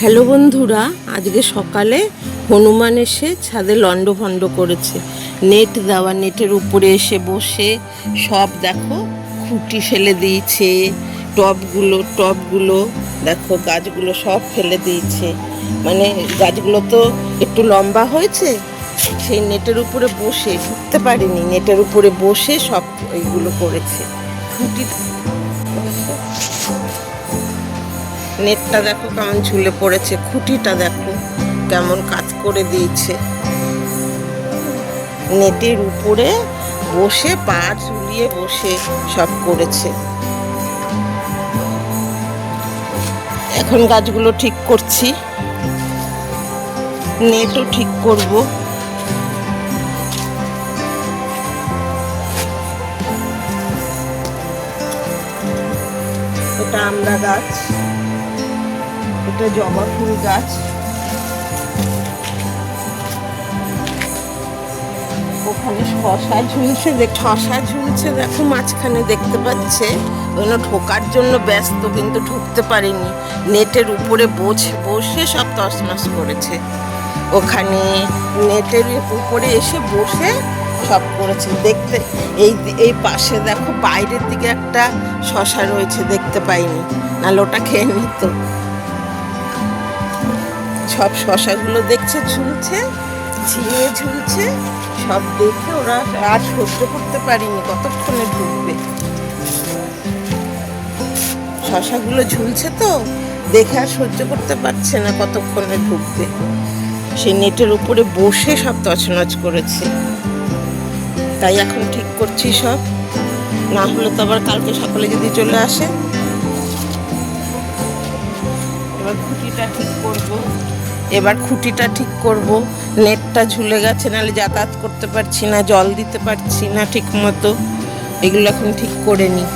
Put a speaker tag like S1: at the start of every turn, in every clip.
S1: Hello বন্ধুরা, আজকে সকালে হনুমান এসে ছাদে লন্ডভন্ড করেছে। নেট দেওয়া, নেটের উপরে এসে বসে সব দেখো, খুঁটি ফেলে দিয়েছে, টবগুলো টবগুলো, দেখো গাছগুলো সব ফেলে দিয়েছে। মানে গাছগুলো তো একটু লম্বা হয়েছে, সেই নেটের উপরে বসে, ঢুকতে পারিনি, নেটের উপরে বসে সব এইগুলো করেছে। খুঁটি নেটটা দেখো কেমন ঝুলে পড়েছে, খুঁটিটা দেখো কেমন কাজ করে দিয়েছে। নেটের উপরে বসে, পা ঝুলিয়ে বসে সব করেছে। এখন গাছগুলো ঠিক করছি। নেটও ঠিক করব। এটা আমরা গাছ। এটা জবা ফুল গাছ। ওখানে শশা ঝুলছে দেখ, শশা ঝুলছে দেখো, মাঝখানে দেখতে পাচ্ছে। ওখানে ঢোকার জন্য ব্যস্ত, কিন্তু ঢুকতে পারিনি। নেটের উপরে বসে বসে সব তছনছ করেছে। ওখানে নেটের উপরে এসে বসে সব করেছে। দেখতে, এই এই পাশে দেখো, বাইরের দিকে একটা শশা রয়েছে, দেখতে পাইনি। নাহলে ওটা খেয়ে নিত সব শশাগুলো দেখছে, ঝুলছে ঝিঙে ঝুলছে, সব দেখে ওরা আর সহ্য করতে পারিনি, কতক্ষণে ঢুকবে? শশাগুলো ঝুলছে তো, দেখে আর সহ্য করতে পারছে না কতক্ষণে ঢুকবে। সেই নেটের উপরে বসে সব তছনছ করেছে। তাই এখন ঠিক করছি সব। না হলে তো আবার কালকে সকালে যদি চলে আসে এবার খুঁটিটা ঠিক করব। এবার খুঁটিটা ঠিক করব। নেটটা ঝুলে গেছে, নাহলে যাতায়াত করতে পারছি না, জল দিতে পারছি না ঠিক মতো এগুলো এখন ঠিক করে নিই।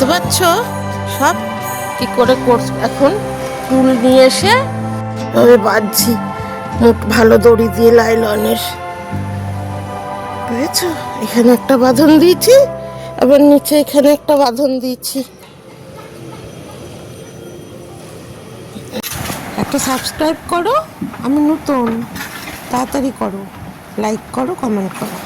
S1: বুঝতে পারছ? সব কি করে করছ এখন? টুল নিয়ে এসে আমি বাঁধছি। মুখ ভালো দড়ি দিয়ে লাইলনের বুঝেছ? এখানে একটা বাঁধন দিয়েছি, আবার নিচে এখানে একটা বাঁধন দিয়েছি। একটা সাবস্ক্রাইব করো, আমি নতুন। তাড়াতাড়ি করো। লাইক করো, কমেন্ট করো।